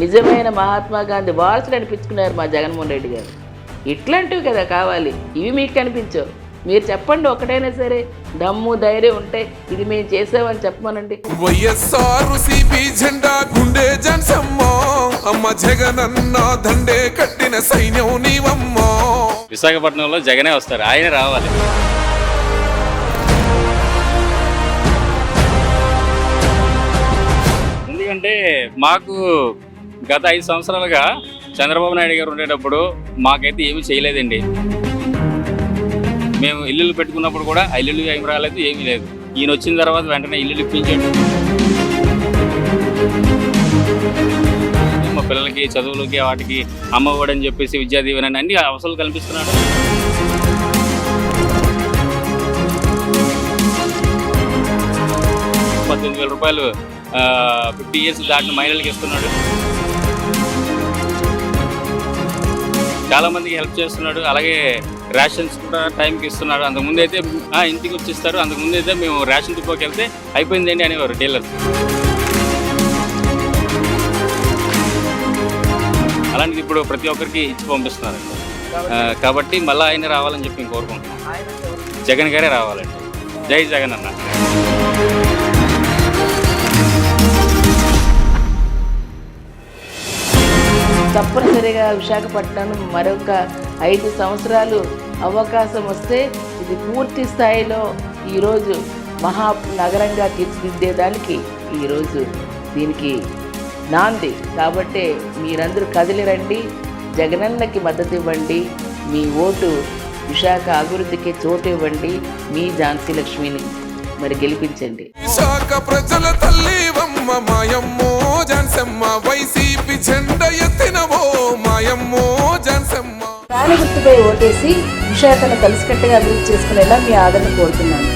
నిజమైన మహాత్మా గాంధీ వారసుడు అనిపించుకున్నారు మా జగన్మోహన్ రెడ్డి గారు. ఇట్లాంటివి కదా కావాలి. ఇవి మీకు కనిపించవు మీరు చెప్పండి ఒకటైనా సరే. దమ్ము ధైర్యం ఉంటే ఇది మేము చేసామని చెప్పమనండి. వైఎస్ఆర్ సిపి జెండా గుండె జన్సమ్మో. అమ్మ జగనన్న దండే కట్టిన సైన్యం నీవమ్మో. విశాఖపట్నంలో జగనే వస్తారు. ఆయన రావాలి. ఎందుకంటే మాకు గత ఐదు సంవత్సరాలుగా చంద్రబాబు నాయుడు గారు ఉండేటప్పుడు మాకైతే ఏమీ చేయలేదండి. మేము ఇల్లులు పెట్టుకున్నప్పుడు కూడా ఆ ఇల్లు ఏమి రాలేదు ఏమీ లేదు. ఈయన వచ్చిన తర్వాత వెంటనే ఇల్లులు ఇప్పించాడు. మా పిల్లలకి చదువులకి వాటికి అమ్మఒడి అని చెప్పేసి విద్యా దీవెన అన్ని అవసరాలు కల్పిస్తున్నాడు. పద్దెనిమిది వేల రూపాయలు ఫిఫ్టీ ఇయర్స్ దాటిన మహిళలకు ఇస్తున్నాడు. చాలా మందికి హెల్ప్ చేస్తున్నాడు. అలాగే రేషన్స్ కూడా టైంకి ఇస్తున్నాడు. అంతకుముందు అయితే "ఆ, ఇంటికి వచ్చిస్తారు అంతకుముందు అయితే మేము రేషన్ డిపోకి వెళ్తే అయిపోయిందండి అనేవారు డీలర్స్ అలాంటిది ఇప్పుడు ప్రతి ఒక్కరికి ఇచ్చి పంపిస్తున్నారు కాబట్టి మళ్ళీ ఆయన రావాలని చెప్పి నేను కోరుకుంటున్నాను జగన్ గారే రావాలండి. జై జగన్ అన్న. తప్పనిసరిగా విశాఖపట్నం మరొక ఐదు సంవత్సరాలు అవకాశం వస్తే ఇది పూర్తి స్థాయిలో ఈరోజు మహా నగరంగా తీర్చిదిద్దేదానికి ఈరోజు దీనికి నాంది. కాబట్టి మీరందరూ కదిలి రండి జగనన్నకి మద్దతు ఇవ్వండి మీ ఓటు విశాఖ అభివృద్ధికి చోటు ఇవ్వండి మీ ఝాన్సీ లక్ష్మిని మరి గెలిపించండి. విశాఖ ప్రజల తల్లివమ్మ మాయమ్మో. మాయమ్మో జాన్సమ్మ. గుర్తుపై ఓటేసి విశాఖను కలిసికట్టుగా అభివృద్ధి చేసుకునేలా మీ ఆదరణ కోరుతున్నాను.